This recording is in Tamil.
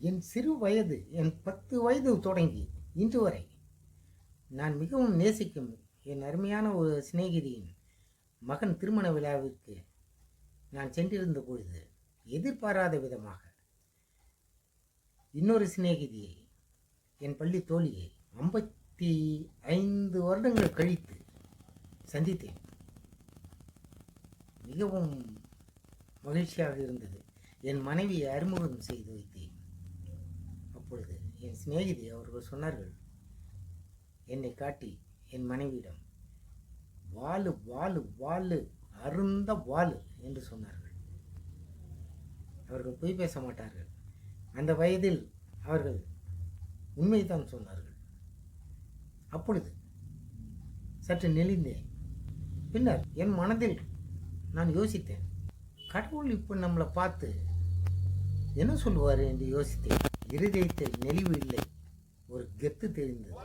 என் சிறு வயது என் பத்து வயது தொடங்கி இன்று வரை நான் மிகவும் நேசிக்கும் என் அருமையான ஒரு சிநேகிதியின் மகன் திருமண விழாவிற்கு நான் சென்றிருந்த பொழுது எதிர்பாராத விதமாக இன்னொரு சிநேகிதியை என் பள்ளி தோழியை ஐம்பத்தி ஐந்து வருடங்கள் கழித்து சந்தித்தேன். மிகவும் மகிழ்ச்சியாக இருந்தது. என் மனைவியை அறிமுகம் செய்து வைத்தேன் அப்பொழுது என் சிநேகிதி அவர்கள் சொன்னார்கள் என்னை காட்டி என் மனைவியிடம் வாலு வாலு வாலு அருந்த வாலு என்று சொன்னார்கள். அவர்கள் பொய் பேச மாட்டார்கள். அந்த வயதில் அவர்கள் உண்மைதான் சொன்னார்கள். அப்பொழுது சற்று நெளிந்தேன். பின்னர் என் மனதில் நான் யோசித்தேன் கடவுள் இப்போ நம்மளை பார்த்து என்ன சொல்லுவார்? என்று யோசித்தேன். இருதயத்தில் நெளிவு இல்லை. ஒரு கெத்து தெரிந்தது.